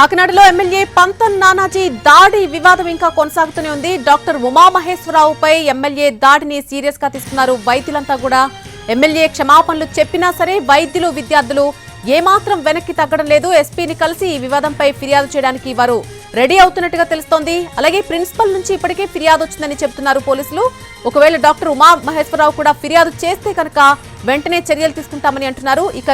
కాకినాడలో ఎమ్మెల్యే పంతన్ నానాజీ దాడి వివాదం ఇంకా కొనసాగుతూనే ఉంది. డాక్టర్ ఉమామహేశ్వరరావుపై ఎమ్మెల్యే దాడిని సీరియస్గా తీసుకున్నారు వైద్యులంతా కూడా. ఎమ్మెల్యే క్షమాపణలు చెప్పినా సరే వైద్యులు విద్యార్థులు ఏమాత్రం వెనక్కి తగ్గడం లేదు. ఎస్పీని కలిసి ఈ వివాదంపై ఫిర్యాదు చేయడానికి వారు రెడీ అవుతున్నట్టుగా తెలుస్తోంది. అలాగే ప్రిన్సిపల్ నుంచి ఇప్పటికే ఫిర్యాదు వచ్చిందని చెబుతున్నారు పోలీసులు. ఒకవేళ డాక్టర్ ఉమా మహేశ్వరరావు కూడా ఫిర్యాదు చేస్తే కనుక వెంటనే చర్యలు తీసుకుంటామని అంటున్నారు. ఇక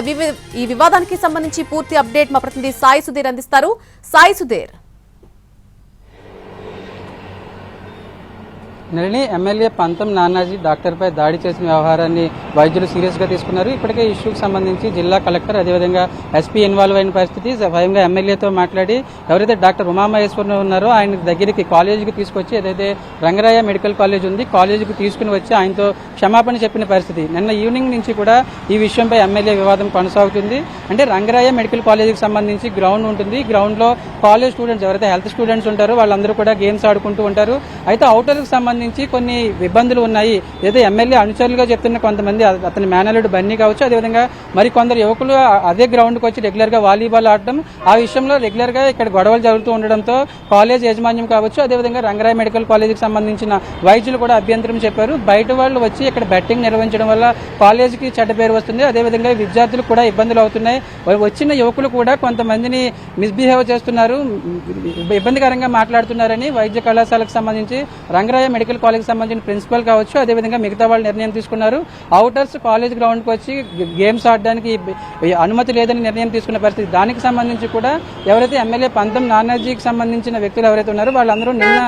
ఈ వివాదానికి సంబంధించి పూర్తి అప్డేట్ మా ప్రతినిధి సాయి సుధీర్ అందిస్తారు. సాయి సుధీర్. నళిని ఎమ్మెల్యే పంతం నానాజీ డాక్టర్పై దాడి చేసిన వ్యవహారాన్ని వైద్యులు సీరియస్గా తీసుకున్నారు. ఇప్పటికే ఇష్యూకి సంబంధించి జిల్లా కలెక్టర్ అదేవిధంగా ఎస్పీ ఇన్వాల్వ్ అయిన పరిస్థితి స్వయంగా ఎమ్మెల్యేతో మాట్లాడి ఎవరైతే డాక్టర్ ఉమామహేశ్వరరావు ఉన్నారో ఆయన దగ్గరికి కాలేజీకి తీసుకొచ్చి ఏదైతే రంగరాయ మెడికల్ కాలేజ్ ఉంది కాలేజీకి తీసుకుని వచ్చి ఆయనతో క్షమాపణ చెప్పిన పరిస్థితి. నిన్న ఈవినింగ్ నుంచి కూడా ఈ విషయంపై ఎమ్మెల్యే వివాదం కొనసాగుతుంది. అంటే రంగరాయ మెడికల్ కాలేజీకి సంబంధించి గ్రౌండ్ ఉంటుంది. గ్రౌండ్లో కాలేజ్ స్టూడెంట్స్ ఎవరైతే హెల్త్ స్టూడెంట్స్ ఉంటారో వాళ్ళందరూ కూడా గేమ్స్ ఆడుకుంటూ ఉంటారు. అయితే అవుటర్కి సంబంధించి కొన్ని ఇబ్బందులు ఉన్నాయి. ఏదో ఎమ్మెల్యే అనుచరులుగా చెప్తున్న కొంతమంది అతని మేనలుడు బన్నీ కావచ్చు అదేవిధంగా మరి కొందరు యువకులు అదే గ్రౌండ్కి వచ్చి రెగ్యులర్గా వాలీబాల్ ఆడడం ఆ విషయంలో రెగ్యులర్గా ఇక్కడ గొడవలు జరుగుతూ ఉండడంతో కాలేజ్ యాజమాన్యం కావచ్చు అదేవిధంగా రంగరాయ మెడికల్ కాలేజీకి సంబంధించిన వైద్యులు కూడా అభ్యంతరం చెప్పారు. బయట వాళ్ళు వచ్చి ఇక్కడ బెట్టింగ్ నిర్వహించడం వల్ల కాలేజీకి చెడ్డ పేరు వస్తుంది. అదేవిధంగా విద్యార్థులు కూడా ఇబ్బందులు అవుతున్నాయి. వచ్చిన యువకులు కూడా కొంతమందిని మిస్బిహేవ్ చేస్తున్నారు. ఇబ్బందికరంగా మాట్లాడుతున్నారని వైద్య కళాశాలకు సంబంధించి రంగరాయ మెడికల్ మెడికల్ కాలేజ్కి సంబంధించిన ప్రిన్సిపల్ కావచ్చు అదేవిధంగా మిగతా వాళ్ళు నిర్ణయం తీసుకున్నారు. అవుటర్స్ కాలేజ్ గ్రౌండ్కి వచ్చి గేమ్స్ ఆడడానికి అనుమతి లేదని నిర్ణయం తీసుకున్న పరిస్థితి. దానికి సంబంధించి కూడా ఎవరైతే ఎమ్మెల్యే పంతం నానాజీకి సంబంధించిన వ్యక్తులు ఎవరైతే ఉన్నారో వాళ్ళందరూ నిన్న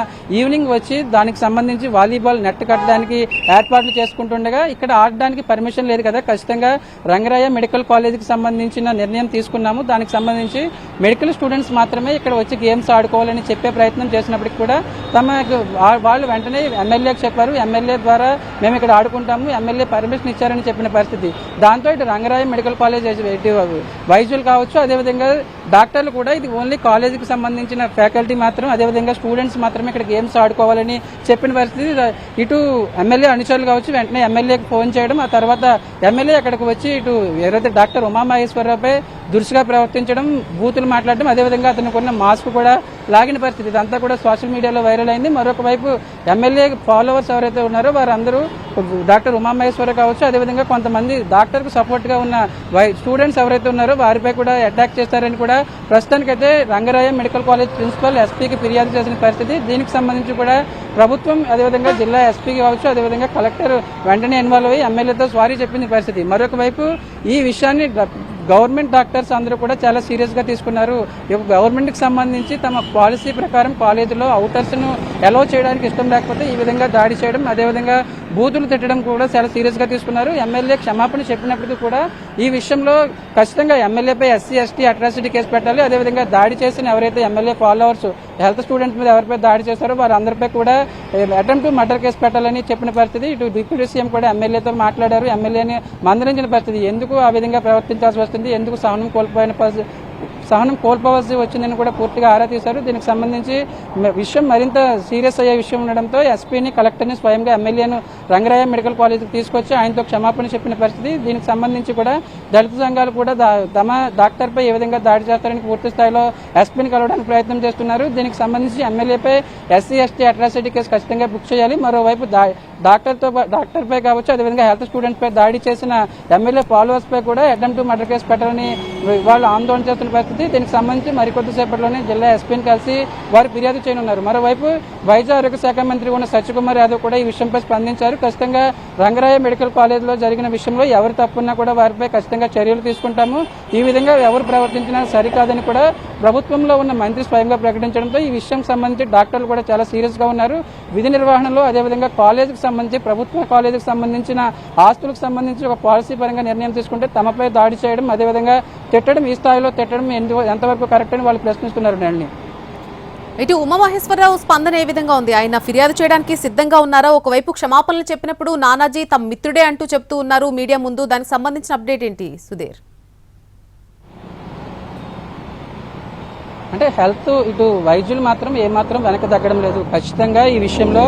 ఈవినింగ్ వచ్చి దానికి సంబంధించి వాలీబాల్ నెట్ కట్టడానికి ఏర్పాట్లు చేసుకుంటుండగా ఇక్కడ ఆడడానికి పర్మిషన్ లేదు కదా. ఖచ్చితంగా రంగరాయ మెడికల్ కాలేజీకి సంబంధించిన నిర్ణయం తీసుకున్నాము. దానికి సంబంధించి మెడికల్ స్టూడెంట్స్ మాత్రమే ఇక్కడ వచ్చి గేమ్స్ ఆడుకోవాలని చెప్పే ప్రయత్నం చేసినప్పటికీ కూడా తమ వాళ్ళు వెంటనే ఎమ్మెల్యేకి చెప్పారు. ఎమ్మెల్యే ద్వారా మేము ఇక్కడ ఆడుకుంటాము. ఎమ్మెల్యే పర్మిషన్ ఇచ్చారని చెప్పిన పరిస్థితి. దాంతో ఇటు రంగరాయ మెడికల్ కాలేజ్ ఇటు వైద్యులు కావచ్చు అదేవిధంగా డాక్టర్లు కూడా ఇది ఓన్లీ కాలేజీకి సంబంధించిన ఫ్యాకల్టీ మాత్రం అదేవిధంగా స్టూడెంట్స్ మాత్రమే ఇక్కడ గేమ్స్ ఆడుకోవాలని చెప్పిన పరిస్థితి. ఇటు ఎమ్మెల్యే అనుచరులు కావచ్చు వెంటనే ఎమ్మెల్యేకి ఫోన్ చేయడం ఆ తర్వాత ఎమ్మెల్యే అక్కడికి వచ్చి ఇటు ఎవరైతే డాక్టర్ ఉమామహేశ్వరరావుపై దురుసుగా ప్రవర్తించడం బూతులు మాట్లాడడం అదేవిధంగా అతనికి ఉన్న మాస్క్ కూడా లాగిన పరిస్థితి. ఇదంతా కూడా సోషల్ మీడియాలో వైరల్ అయింది. మరొక వైపు ఎమ్మెల్యే ఫాలోవర్స్ ఎవరైతే ఉన్నారో వారందరూ డాక్టర్ ఉమామహేశ్వర కావచ్చు అదేవిధంగా కొంతమంది డాక్టర్కు సపోర్ట్గా ఉన్న వై- స్టూడెంట్స్ ఎవరైతే ఉన్నారో వారిపై కూడా అటాక్ చేస్తారని కూడా ప్రస్తుతానికైతే రంగరాయ మెడికల్ కాలేజ్ ప్రిన్సిపల్ ఎస్పీకి ఫిర్యాదు చేసిన పరిస్థితి. దీనికి సంబంధించి కూడా ప్రభుత్వం అదేవిధంగా జిల్లా ఎస్పీకి కావచ్చు అదేవిధంగా కలెక్టర్ వెంటనే ఇన్వాల్వ్ అయ్యి ఎమ్మెల్యేతో సారీ చెప్పింది పరిస్థితి. మరొక వైపు ఈ విషయాన్ని గవర్నమెంట్ డాక్టర్స్ అందరూ కూడా చాలా సీరియస్గా తీసుకున్నారు. గవర్నమెంట్కి సంబంధించి తమ పాలసీ ప్రకారం కాలేజీలో అవుటర్స్ను అలో అలౌ చేయడానికి ఇష్టం లేకపోతే ఈ విధంగా దాడి చేయడం అదేవిధంగా బూతులు తిట్టడం కూడా చాలా సీరియస్గా తీసుకున్నారు. ఎమ్మెల్యే క్షమాపణ చెప్పినప్పటికీ కూడా ఈ విషయంలో ఖచ్చితంగా ఎమ్మెల్యేపై ఎస్సీ ఎస్టీ అట్రాసిటీ కేసు పెట్టాలి. అదేవిధంగా దాడి చేసిన ఎవరైతే ఎమ్మెల్యే ఫాలోవర్స్ హెల్త్ స్టూడెంట్స్ మీద ఎవరిపై దాడి చేశారో వారందరిపై కూడా అటెంప్ట్ టు మర్డర్ కేసు పెట్టాలని చెప్పిన పరిస్థితి. ఇటు డిప్యూటీ సీఎం కూడా ఎమ్మెల్యేతో మాట్లాడారు. ఎమ్మెల్యేని మందరించిన పరిస్థితి. ఎందుకు ఆ విధంగా ప్రవర్తించాల్సి వస్తుంది? ఎందుకు సహనం కోల్పోయిన పరిస్థితి సహనం కోల్పోవలసి వచ్చిందని కూడా పూర్తిగా ఆరా తీశారు. దీనికి సంబంధించి విషయం మరింత సీరియస్ అయ్యే విషయం ఉండడంతో ఎస్పీని కలెక్టర్ని స్వయంగా ఎమ్మెల్యేను రంగరాయ మెడికల్ కాలేజీకి తీసుకొచ్చి ఆయనతో క్షమాపణ చెప్పిన పరిస్థితి. దీనికి సంబంధించి కూడా దళిత సంఘాలు కూడా దా- తమ డాక్టర్పై ఏ విధంగా దాడి చేస్తారని పూర్తి స్థాయిలో ఎస్పీని కలవడానికి ప్రయత్నం చేస్తున్నారు. దీనికి సంబంధించి ఎమ్మెల్యేపై ఎస్సీ ఎస్టీ అట్రాసిటీ కేసు ఖచ్చితంగా బుక్ చేయాలి. మరోవైపు డాక్టర్తో డాక్టర్పై కావచ్చు అదేవిధంగా హెల్త్ స్టూడెంట్పై దాడి చేసిన ఎమ్మెల్యే ఫాలోవర్స్పై కూడా అటెంప్ట్ మర్డర్ కేసు పెట్టాలని వాళ్ళు ఆందోళన చేస్తున్న పరిస్థితి దీనికి సంబంధించి మరికొద్దిసేపట్లోనే జిల్లా ఎస్పీని కలిసి వారు ఫిర్యాదు చేయనున్నారు. మరోవైపు వైద్య ఆరోగ్య శాఖ మంత్రి ఉన్న సత్యకుమార్ యాదవ్ కూడా ఈ విషయంపై స్పందించారు. ఖచ్చితంగా రంగరాయ మెడికల్ కాలేజ్లో జరిగిన విషయంలో ఎవరు తప్పున్నా కూడా వారిపై ఖచ్చితంగా చర్యలు తీసుకుంటాము. ఈ విధంగా ఎవరు ప్రవర్తించినా సరికాదని కూడా ప్రభుత్వంలో ఉన్న మంత్రి స్వయంగా ప్రకటించడంతో ఈ విషయం సంబంధించి డాక్టర్లు కూడా చాలా సీరియస్గా ఉన్నారు. విధి నిర్వహణలో అదేవిధంగా కాలేజీకి సంబంధించి ప్రభుత్వ కాలేజీకి సంబంధించిన ఆస్తులకు సంబంధించి ఒక పాలసీ పరంగా నిర్ణయం తీసుకుంటే తమపై దాడి చేయడం అదేవిధంగా తిట్టడం ఈ స్థాయిలో తిట్టడం ఎంతవరకు కరెక్ట్ అని వాళ్ళు ప్రశ్నిస్తున్నారు నేను ఇటు ఉమామహేశ్వరరావు స్పందన ఏ విధంగా ఉంది? ఆయన ఫిర్యాదు చేయడానికి సిద్ధంగా ఉన్నారా? ఒకవైపు క్షమాపణలు చెప్పినప్పుడు నానాజీ తమ మిత్రుడే అంటూ చెప్తూ ఉన్నారు. మీడియా ముందు దానికి సంబంధించిన అప్డేట్ ఏంటి సుధీర్? అంటే హెల్త్ ఇటు వైద్యులు మాత్రం ఏమాత్రం వెనక తగ్గడం లేదు. ఖచ్చితంగా ఈ విషయంలో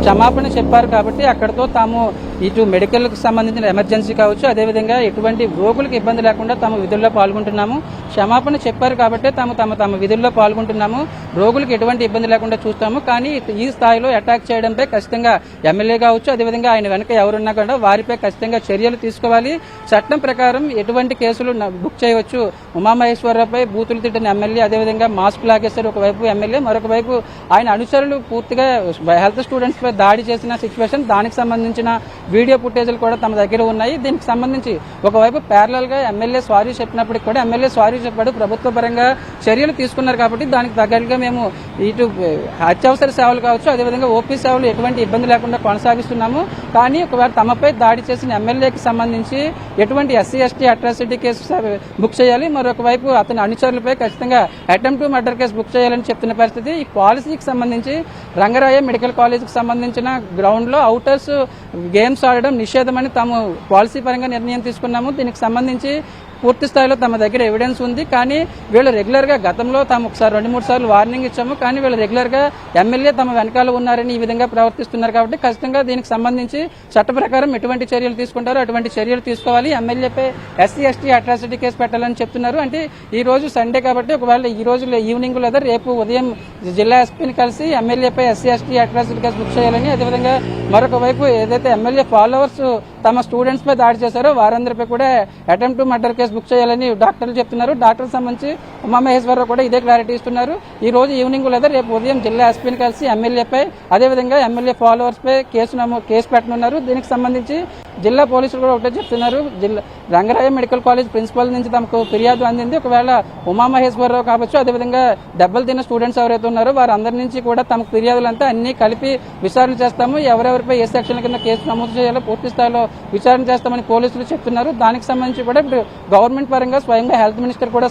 క్షమాపణ చెప్పారు కాబట్టి అక్కడతో తాము ఇటు మెడికల్కి సంబంధించిన ఎమర్జెన్సీ కావచ్చు అదేవిధంగా ఎటువంటి రోగులకు ఇబ్బంది లేకుండా తమ విధుల్లో పాల్గొంటున్నాము. క్షమాపణ చెప్పారు కాబట్టి తాము తమ తమ విధుల్లో పాల్గొంటున్నాము. రోగులకు ఎటువంటి ఇబ్బంది లేకుండా చూస్తాము. కానీ ఈ స్థాయిలో అటాక్ చేయడంపై ఖచ్చితంగా ఎమ్మెల్యే కావచ్చు అదేవిధంగా ఆయన వెనక ఎవరున్నా కూడా వారిపై ఖచ్చితంగా చర్యలు తీసుకోవాలి. చట్టం ప్రకారం ఎటువంటి కేసులు బుక్ చేయవచ్చు. ఉమామహేశ్వరరావుపై బూతులు తిట్టిన ఎమ్మెల్యే అదేవిధంగా మాస్క్ లాగేశారు ఒకవైపు ఎమ్మెల్యే మరొక వైపు ఆయన అనుచరులు పూర్తిగా హెల్త్ స్టూడెంట్స్ పై దాడి చేసిన సిచ్యువేషన్ దానికి సంబంధించిన వీడియో ఫుటేజ్లు కూడా తమ దగ్గర ఉన్నాయి. దీనికి సంబంధించి ఒకవైపు ప్యారలల్గా ఎమ్మెల్యే సారీ చెప్పినప్పటికీ కూడా ఎమ్మెల్యే సారీ చెప్పాడు. ప్రభుత్వ పరంగా చర్యలు తీసుకున్నారు కాబట్టి దానికి తగ్గట్టుగా మేము ఇటు అత్యవసర సేవలు కావచ్చు అదేవిధంగా ఓపీ సేవలు ఎటువంటి ఇబ్బంది లేకుండా కొనసాగిస్తున్నాము. కానీ ఒకవేళ తమపై దాడి చేసిన ఎమ్మెల్యేకి సంబంధించి ఎటువంటి SC ST atrocity case book చేయాలి. మరొక వైపు అతని అనుచరులపై ఖచ్చితంగా attempt to murder case book చేయాలని చెప్తున్న పరిస్థితి. ఈ పాలసీకి సంబంధించి రంగరాయ మెడికల్ కాలేజీకి సంబంధించిన గ్రౌండ్లో అవుటర్స్ గేమ్స్ ఆడడం నిషేధమని తాము పాలసీ పరంగా నిర్ణయం తీసుకున్నాము. దీనికి సంబంధించి పూర్తి స్థాయిలో తమ దగ్గర ఎవిడెన్స్ ఉంది. కానీ వీళ్ళు రెగ్యులర్గా గతంలో తాము ఒకసారి రెండు మూడు సార్లు వార్నింగ్ ఇచ్చాము. కానీ వీళ్ళు రెగ్యులర్గా ఎమ్మెల్యే తమ వెనకాల ఉన్నారని ఈ విధంగా ప్రవర్తిస్తున్నారు కాబట్టి ఖచ్చితంగా దీనికి సంబంధించి చట్ట ప్రకారం ఎటువంటి చర్యలు తీసుకుంటారో అటువంటి చర్యలు తీసుకోవాలి. ఎమ్మెల్యేపై ఎస్సీ ఎస్టీ అట్రాసిటీ కేసు పెట్టాలని చెప్తున్నారు. అంటే ఈ రోజు సండే కాబట్టి ఒకవేళ ఈ రోజు ఈవినింగ్ లేదా రేపు ఉదయం జిల్లా ఎస్పీని కలిసి ఎమ్మెల్యేపై SC ST atrocity case book చేయాలని అదేవిధంగా మరొక వైపు ఏదైతే ఎమ్మెల్యే ఫాలోవర్స్ తమ స్టూడెంట్స్ పై దాడి చేశారో వారందరిపై కూడా అటెంప్ట్ మర్డర్ కేసు బుక్ చేయాలని డాక్టర్లు చెప్తున్నారు. డాక్టర్ సంబంధించి ఉమామహేశ్వరరావు కూడా ఇదే క్లారిటీ ఇస్తున్నారు. ఈ రోజు ఈవినింగ్ లేదా రేపు ఉదయం జిల్లా ఎస్పీని కలిసి ఎమ్మెల్యేపై అదేవిధంగా ఎమ్మెల్యే ఫాలోవర్స్ పై కేసు నమో కేసు పెట్టనున్నారు. దీనికి సంబంధించి జిల్లా పోలీసులు కూడా ఒకటే చెప్తున్నారు. జిల్లా రంగరాయ మెడికల్ కాలేజ్ ప్రిన్సిపల్ నుంచి తమకు ఫిర్యాదు అందింది. ఒకవేళ ఉమామహేశ్వరరావు కావచ్చు అదేవిధంగా దెబ్బలు తిన్న స్టూడెంట్స్ ఎవరైతే ఉన్నారో వారందరి నుంచి కూడా తమకు ఫిర్యాదులంతా అన్ని కలిపి విచారణ చేస్తాము. ఎవరెవరిపై ఏ సెక్షన్ కింద కేసు నమోదు చేయాలో పూర్తి స్థాయిలో విచారణ చేస్తామని పోలీసులు చెప్తున్నారు. దానికి సంబంధించి కూడా ఇప్పుడు గవర్నమెంట్ పరంగా స్వయంగా హెల్త్ మినిస్టర్ కూడా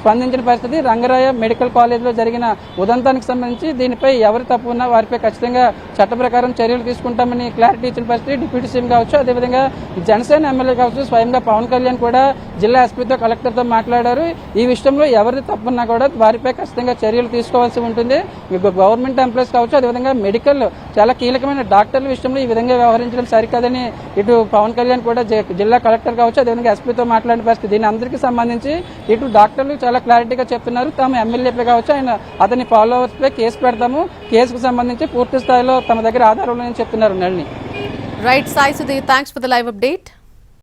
స్పందించిన పరిస్థితి. రంగరాయ మెడికల్ కాలేజ్లో జరిగిన ఉదంతానికి సంబంధించి దీనిపై ఎవరు తప్పు ఉన్నా వారిపై ఖచ్చితంగా చట్ట ప్రకారం చర్యలు తీసుకుంటామని క్లారిటీ ఇచ్చిన పరిస్థితి. డిప్యూటీ సీఎం కావచ్చు అదేవిధంగా జనసేన ఎమ్మెల్యే కావచ్చు స్వయంగా పవన్ కళ్యాణ్ కూడా జిల్లా ఎస్పీతో కలెక్టర్తో మాట్లాడారు. ఈ విషయంలో ఎవరి తప్పున్నా కూడా వారిపై ఖచ్చితంగా చర్యలు తీసుకోవాల్సి ఉంటుంది. గవర్నమెంట్ ఎంప్లాయీస్ కావచ్చు అదేవిధంగా మెడికల్ చాలా కీలకమైన డాక్టర్ల విషయంలో ఈ విధంగా వ్యవహరించడం సరికాదని ఇటు పవన్ కళ్యాణ్ కూడా జిల్లా కలెక్టర్ కావచ్చు అదేవిధంగా ఎస్పీతో మాట్లాడిన పరిస్థితి. దీని అందరికీ సంబంధించి ఇటు డాక్టర్లు చాలా క్లారిటీగా చెప్తున్నారు తాము ఎమ్మెల్యేపై కావచ్చు ఆయన అతని ఫాలోవర్స్ పై కేసు పెడతాము. కేసుకు సంబంధించి పూర్తి స్థాయిలో తమ దగ్గర ఆధారాలు చెప్తున్నారు Nalini. Right Sai Sudheer thanks for the live update